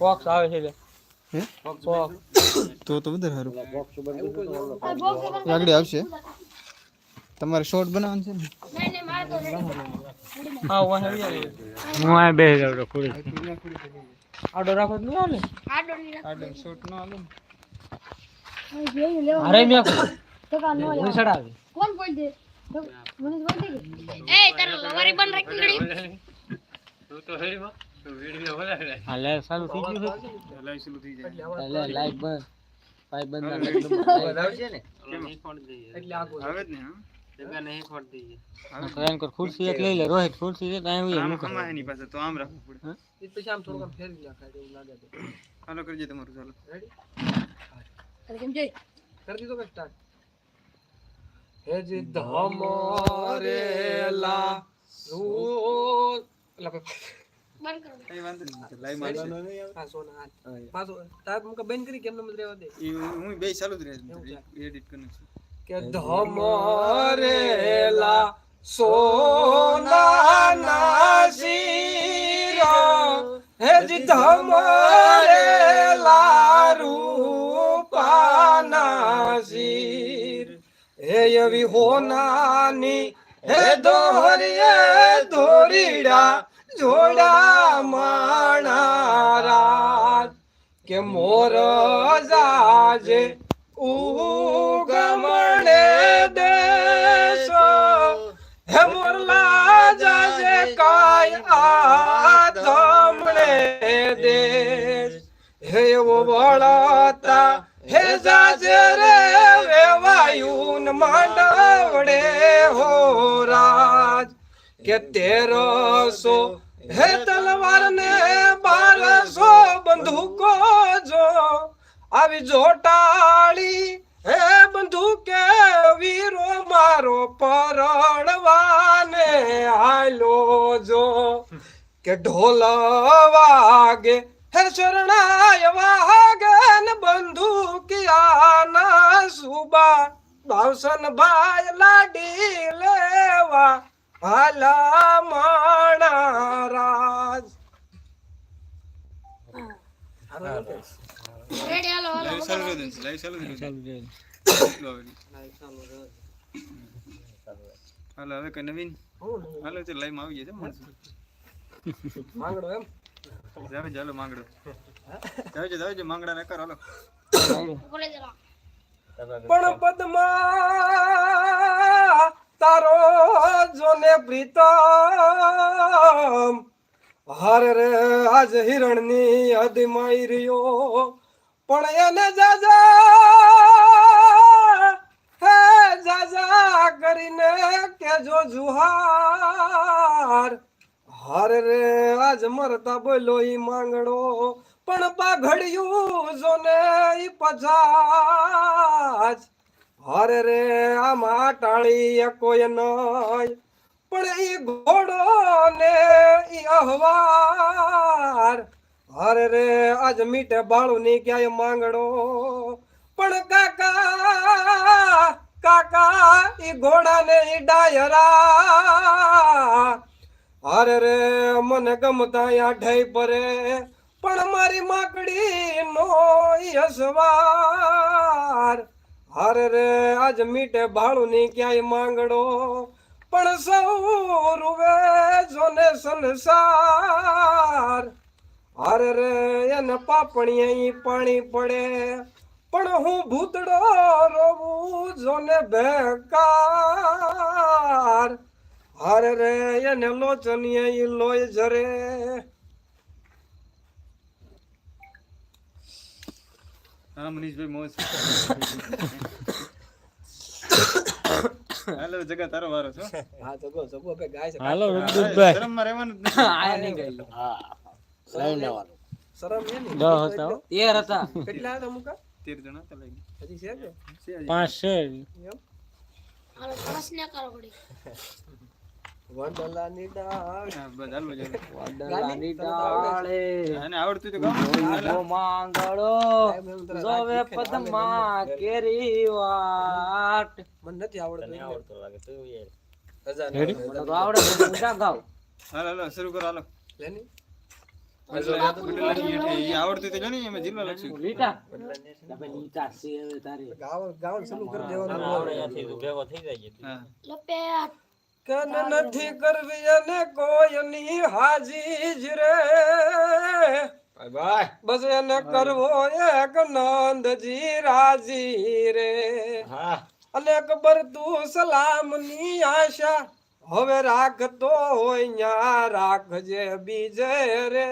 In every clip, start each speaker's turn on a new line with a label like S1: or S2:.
S1: Box આવે છે
S2: તો તો વધારે સારું. આગળ આવશે. તમારે શોર્ટ બનાવવાનું છે ને?
S1: હા હું આવી જાય હું આ બે જાવ ખુરી આડો રાખો તો નહીં આવે
S2: આગળ શોર્ટ ન આવે
S1: અરે મેં હું ચડાવે
S3: કોણ બોલ દે? મને બોલ દે એ તારો લવારી બન રાખી ગડી
S1: હા લે ચાલુ થઈ ગયું છે
S2: લાઈવ શરૂ થઈ જાય
S1: લે લાઈટ બંધ પાઇપ બંધ
S2: આવે જ ને હા
S1: તો એમ કર ખુરશી એક લઈ લે રોહિત ખુરશી છે તો અહીં ઉઈ
S2: આમ
S1: મૂકો
S2: ખમાય એની પાસે તો આમ રાખવું પડે
S1: હા?
S2: હાલો કરજે તમારું ચાલો
S3: અરે કેમ જઈ બંધ કરો
S2: નહીં લાઈવ મારશે. ઈ હું બે ચાલુ જ રહે એડિટ કરી નાખશું
S4: કે ધમરેલા સોનાના શીરા હેજી ધમરેલા રૂપાના હે એવી હોનાની હે દોરિયે દોરીડા જોડા માણારા કે મોર જાજે ઉગમણે દેશો. હે મોરલા જાજે કાય આધમણે દેશ. હે વળતા હે જાજે રે વેવાયુન માંડવડે હો રાજ. કે તેરસો હે તલવાર ને બારસો બંદૂકો જો. આવી જોટાળી હે બંદૂકે વીરો મારો પરણવાને આલો જો. કે ઢોલ વાગે, હે શરણાય વાગે ને બંદૂકિયાના સુબા. બાવસન ભાઈ લાડી લેવા. ભાલા માણા રાજ
S3: રેડી હાલો
S2: હવે કઈ નવીન હાલો તો લાઈવમાં આવી જાય માણસો
S4: માંગડો એમ
S2: જાવે ચાલો માંગડો જાવે છે માંગડા ને કરો હાલો
S4: પણ પદ્મા તારો જોને પ્રીતમ. હર રે, આજ હિરણની હદ માઈ રહ્યો. પણ એને જાજા, હે જાજા કરીને કેજો જુહાર. હર રે, આજ મરતા બોલો ઈ માંગડો પણ પાઘડ્યું જોને ઈ પછાજ હારે રે, આમાં ટાળી કોઈ નય પણ ઈ ઘોડો ને ઈ અહવાર. હરે રે, આજ મીઠે બાળું ની ક્યાંય માંગડો. પણ કાકા કાકા, ઈ ઘોડા ને ઈ ડાયરા. અરે રે, મને ગમતા યા ઢઈ પરે. પણ મારી માકડી નો યસવાર અરે રે, આજ મીટે ભાળું ની ક્યાંય માંગડો? પણ સૌ રૂવે જોને સંસાર. અરે રે, એને પાપણી અહીં પાણી પડે. પણ હું ભૂતડો રોવું જોને બેકાર. હારે રે, એને લોચનીએ ઈ લોય જરે
S2: હા મનીષભાઈ મોજ હાલો જગા તારો વારો છો
S4: હા. જગો જગો સગો ગાય છે
S1: હાલો
S2: શરમમાં રહેવાનું જ નથી.
S1: હા લઈ ગઈ
S4: શરમ ને
S1: દસ હતા હો. તેર હતા?
S4: કેટલા હતા મુકા?
S2: તેર જણા હતા લઈ
S4: હજી છે કે?
S1: પાંચ છે.
S4: એમ?
S3: હાલો પ્રશ્ન કરો ઘડી
S4: વડલાની ડાળ.
S1: વાદળાની ડાળે
S2: આને આવડતું તો ગાવ
S1: માંગળો જોવે પદ્મા કેરી વાટ.
S4: મને નથી આવડતું એટલે.
S1: રેડી મને તો આવડે. હું ક્યાં ગાવ
S2: હાલો હાલો શરૂ કરો હાલો.
S4: લેની?
S2: આવડતું તો જાણી એમાં જિલ્લો લખશું
S4: ગાવ ગાવ શરૂ કરી દેવાનું.
S2: હા.
S3: લપેટ
S4: કન નથી કરવી અને કોઈની હાજી જ રે. બસ એને કરવો એક નંદજી રાજી રે. અને અકબર તું સલામની આશા હવે રાખતો હોય રાખજે બીજે રે.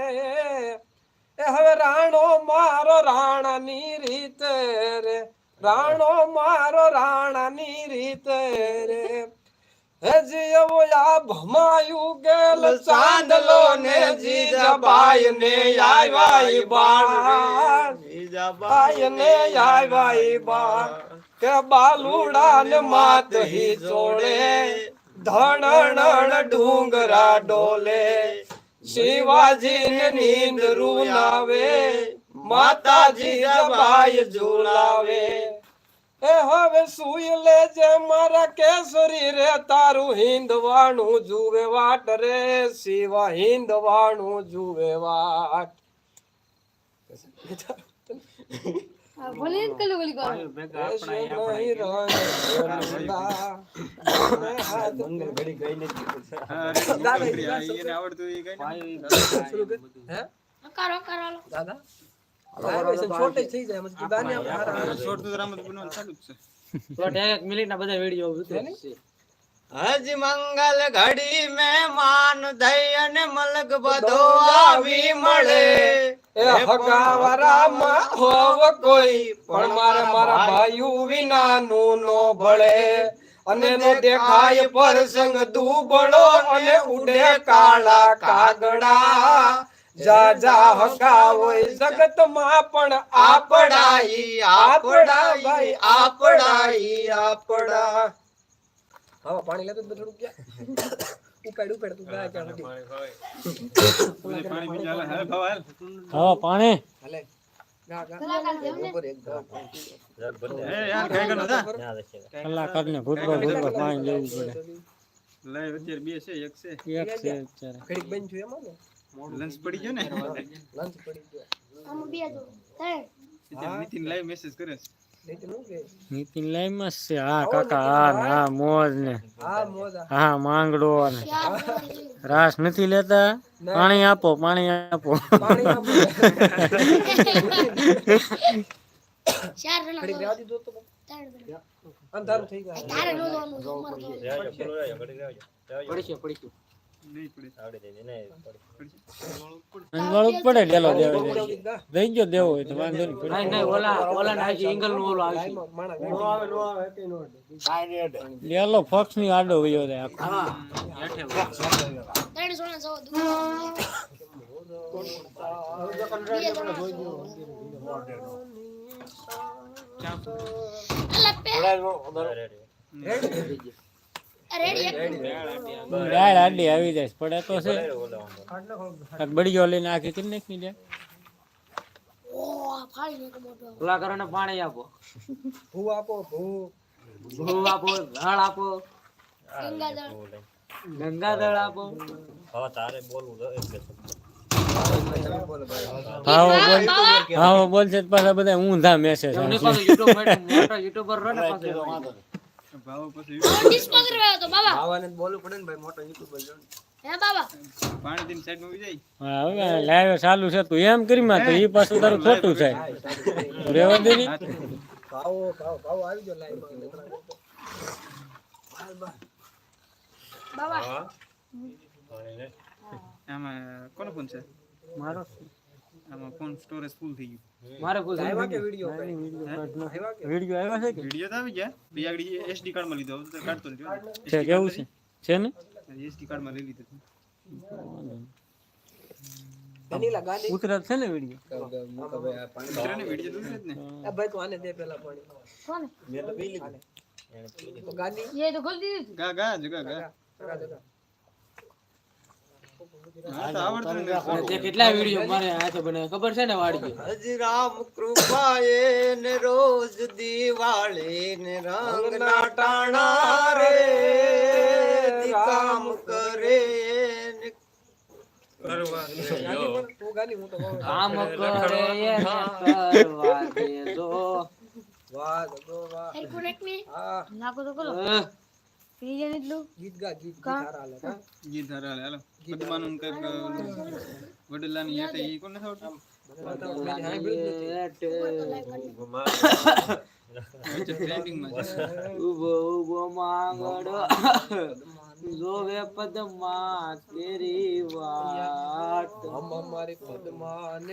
S4: એ હવે રાણો મારો રાણાની રીતે રે. રાણો મારો રાણાની રીતે રે. હજી એવો આ ભમાયું ગેલ ચાંદલો ને જીજાબાઈ ને આવ્યા ઈ બાણ જીજાબાઈ ને આવ્યા ઈ બાણ કે બાલુડા ને માત હી ચોળે ધણણ ઢુંગરા ડોલે. શિવાજી ને નીંદ રૂનાવે માતાજી જબાઈ ઝુલાવે. એ હવે સુઈ લેજે મારા કેસરી રે તારું હિંદવાણું જુવે વાટ રે શિવા હિંદવાણું જુવે વાટ. દાદા?
S1: હજ મંગલ ઘડી મહેમાન થઈ અને મલક બધો આવી મળે.
S4: એ હગાવરામાં હોવ કોઈ પણ મારા મારા વિના નું નો ભળે. અને નો દેખાય પ્રસંગ દુબળો અને ઉડે કાળા કાગડા. જા જા હોય જગતમાં પણ આપડાઈ આપડા ભાઈ આપડાઈ આપડા. હા પાણી લેતો જ થોડું ક્યાં? તું ગાય ક્યાં સુધી
S2: પાણી. હે હાલ
S1: પાણી
S3: કલાકાર
S1: ને પાણી લેવું પડે.
S2: લઈ અત્યારે બે છે એક છે.
S1: એક છે
S4: ઘડીક બંધ થયું એમાં ને?
S2: લંચ પડી ગયો ને?
S4: લંચ પડી ગયો.
S3: આમાં બે જો ત્રણ
S2: નીતિન લાઈવ મેસેજ કરે છે.
S1: નીતિન લાઈવમાં છે. હા કાકા હા ને હા મોજ ને.
S4: હા મોજા
S1: હા માંગડો ને.
S3: છે.
S1: રાસ નથી લેતા? પાણી આપો પાણી આપો.
S4: પાણી આપો.
S3: ચાર જણા
S4: ઘડીક
S3: તો
S4: રહેવા દીધો તો
S3: ત્રણ જણા.
S4: અંધારું થઈ જાય
S3: તારે નો જોવાનું છે,
S2: નહીં પડે
S1: અંજવાળું જ પડે ડેલો દેવો દે.
S4: મોજા ગા.
S1: દઈ ગયો દેવો હોય તો વાંધો નહીં પડે.
S4: લાઈમાં
S1: ફોક્સની આડો વયો જાય આખો
S3: ત્રણ જણા જાઓ, દુકાન બે જણા
S1: ડાળ આડી આવી જાય. પડે તો છે. બળીઓ લઈને આખી કરી નાખી દે?
S3: મોટો
S4: ભૂ આપો ભૂ.
S3: ગંગાજળ
S1: હાવો બોલ. હાવો બોલ છે તો પાછા બધા ઊંધા મેસેજ
S2: ભાવ પછી
S3: ડિસ્કો કરવા તો બાબા
S4: આવાને બોલવું પડે ને ભાઈ મોટો યુટ્યુબર જો
S3: હે બાબા
S2: પાણી દીને સાઈડમાં ઉઈ જાય?
S1: હા હવે લાઈવ ચાલુ છે તું એમ કરી માં તો એ પાછું તારું ખોટું થાય. રેવા દે ની?
S4: ભાવો ભાવ ભાવો આવી ગયો લાઈવ
S3: બાબા
S2: આમાં કોનો ફોન છે?
S1: મારો
S2: આમાં ફોન સ્ટોરેજ ફૂલ થઈ ગયું.
S4: આવ્યા કે વિડિયો આવ્યા કે?
S1: વીડિયો આવ્યો છે કે?
S2: વિડિયો તો આવી ગયા. બે આગળ એસડી કાર્ડમાં લીધો. તો કાઢતો લીધો
S1: છે કેવું છે? છે ને?
S2: એસડી કાર્ડમાં લઈ લીધો
S1: ઉતરાત છે ને વીડિયો
S2: મિત્રને વીડિયો દૂર ને.
S4: આ ભાઈ તું આને દે પેલા પાણી.
S3: કોને
S4: તો ગાડી
S3: એ તો ખોલી દીધી
S2: ગા ગા જગા ગા
S4: જગા જગા
S2: હા ખબર છે ને
S1: હજી રામ કૃપાએ ને રોજ દિવાળી ને રંગ ના ટાણા રે કામ કરે.
S5: કામ કરે કરવા
S4: દે દો વાહ
S3: દો વાહ.
S4: હા.
S3: તો કરો જાય એટલું
S4: ગીત ગા ગીત ગીત હાલે, હા?
S2: ગીત હાલે, હાલો પદ્માનું કંઈક ઓલું યાતે ઈ કોને આવડતું?
S4: મને તો મેં સાંભળ્યું જ નથી.
S2: વચ્ચે trending માં છે.
S5: ઊભો ઊભો માંગડો જોવે પદમાં તેરી
S4: વાત અમારી પદ્મા ને